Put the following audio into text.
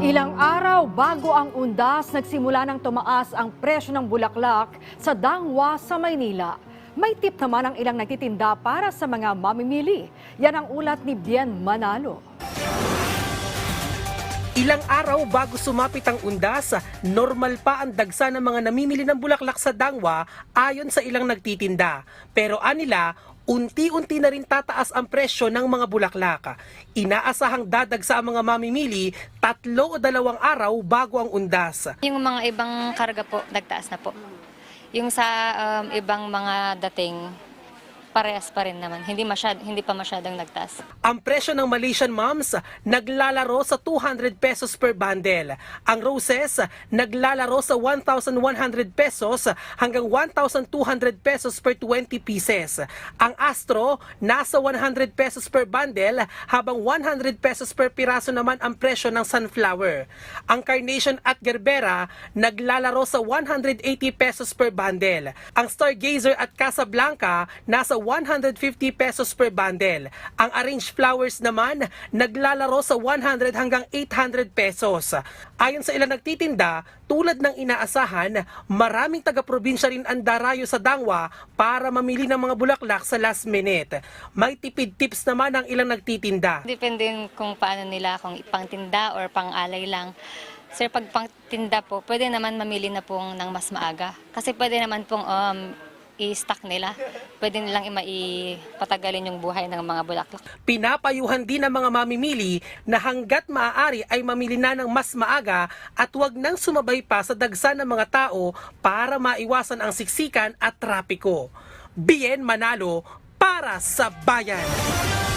Ilang araw bago ang undas, nagsimula ng tumaas ang presyo ng bulaklak sa Dangwa sa Maynila. May tip naman ang ilang nagtitinda para sa mga mamimili. Yan ang ulat ni Bien Manalo. Ilang araw bago sumapit ang undas, normal pa ang dagsa ng mga namimili ng bulaklak sa Dangwa ayon sa ilang nagtitinda. Pero anila, unti-unti na rin tataas ang presyo ng mga bulaklak. Inaasahang dadagsa ang mga mamimili tatlo o dalawang araw bago ang undas. Yung mga ibang karga po, nagtaas na po. Yung sa um, ibang mga dating, parehas pa rin naman. Hindi, masyad, hindi pa masyadong nagtaas. Ang presyo ng Malaysian Moms naglalaro sa 200 pesos per bundle. Ang roses naglalaro sa 1,100 pesos hanggang 1,200 pesos per 20 pieces. Ang Astro nasa 100 pesos per bundle habang 100 pesos per piraso naman ang presyo ng sunflower. Ang Carnation at Gerbera naglalaro sa 180 pesos per bundle. Ang Stargazer at Casablanca nasa 150 pesos per bundle. Ang arranged flowers naman naglalaro sa 100 hanggang 800 pesos. Ayon sa ilang nagtitinda, tulad ng inaasahan, maraming taga-probinsya rin ang darayo sa Dangwa para mamili ng mga bulaklak sa last minute. May tipid tips naman ang ilang nagtitinda. Depende kung paano nila, kung pangtinda or pang-alay lang. Sir, pag pangtinda po, pwede naman mamili na pong ng mas maaga. Kasi pwede naman pong um, i-stock nila. Pwede nilang ipatagalin yung buhay ng mga bulaklak. Pinapayuhan din ng mga mamimili na hanggat maaari ay mamili na ng mas maaga at huwag nang sumabay pa sa dagsa ng mga tao para maiwasan ang siksikan at trapiko. Bien Manalo para sa bayan.